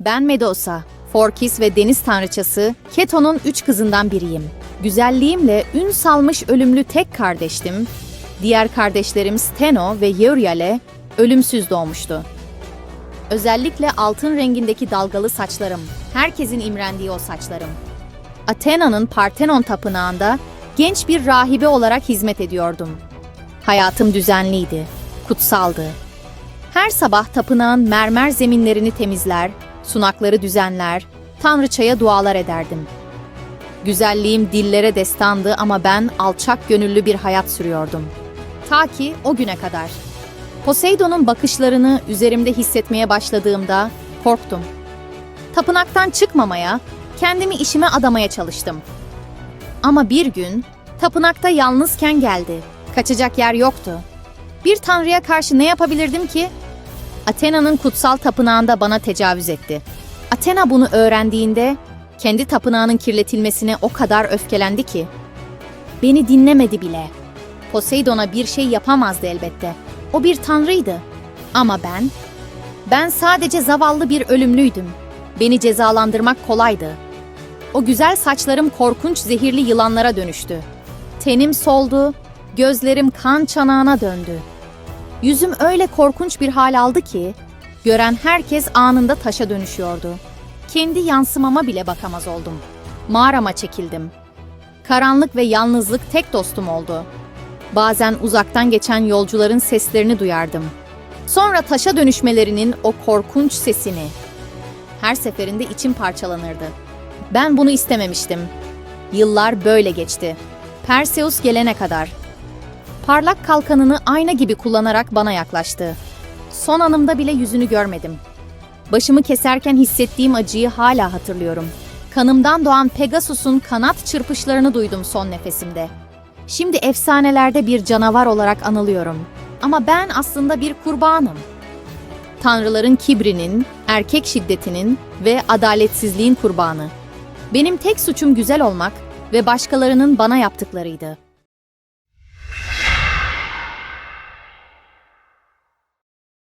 Ben Medusa, Forkis ve deniz tanrıçası Keto'nun üç kızından biriyim. Güzelliğimle ün salmış ölümlü tek kardeştim. Diğer kardeşlerim Steno ve Euryale ölümsüz doğmuştu. Özellikle altın rengindeki dalgalı saçlarım, herkesin imrendiği o saçlarım. Athena'nın Parthenon tapınağında genç bir rahibe olarak hizmet ediyordum. Hayatım düzenliydi, kutsaldı. Her sabah tapınağın mermer zeminlerini temizler, sunakları düzenler, tanrıçaya dualar ederdim. Güzelliğim dillere destandı ama ben alçak gönüllü bir hayat sürüyordum. Ta ki o güne kadar. Poseidon'un bakışlarını üzerimde hissetmeye başladığımda korktum. Tapınaktan çıkmamaya, kendimi işime adamaya çalıştım. Ama bir gün tapınakta yalnızken geldi. Kaçacak yer yoktu. Bir tanrıya karşı ne yapabilirdim ki? Athena'nın kutsal tapınağında bana tecavüz etti. Athena bunu öğrendiğinde kendi tapınağının kirletilmesine o kadar öfkelendi ki beni dinlemedi bile. Poseidon'a bir şey yapamazdı elbette. O bir tanrıydı. Ama ben ben sadece zavallı bir ölümlüydüm. Beni cezalandırmak kolaydı. O güzel saçlarım korkunç zehirli yılanlara dönüştü. Tenim soldu, gözlerim kan çanağına döndü. Yüzüm öyle korkunç bir hal aldı ki, gören herkes anında taşa dönüşüyordu. Kendi yansımama bile bakamaz oldum. Mağarama çekildim. Karanlık ve yalnızlık tek dostum oldu. Bazen uzaktan geçen yolcuların seslerini duyardım. Sonra taşa dönüşmelerinin o korkunç sesini. Her seferinde içim parçalanırdı. Ben bunu istememiştim. Yıllar böyle geçti. Perseus gelene kadar. Parlak kalkanını ayna gibi kullanarak bana yaklaştı. Son anımda bile yüzünü görmedim. Başımı keserken hissettiğim acıyı hala hatırlıyorum. Kanımdan doğan Pegasus'un kanat çırpışlarını duydum son nefesimde. Şimdi efsanelerde bir canavar olarak anılıyorum. Ama ben aslında bir kurbanım. Tanrıların kibrinin, erkek şiddetinin ve adaletsizliğin kurbanı. Benim tek suçum güzel olmak ve başkalarının bana yaptıklarıydı.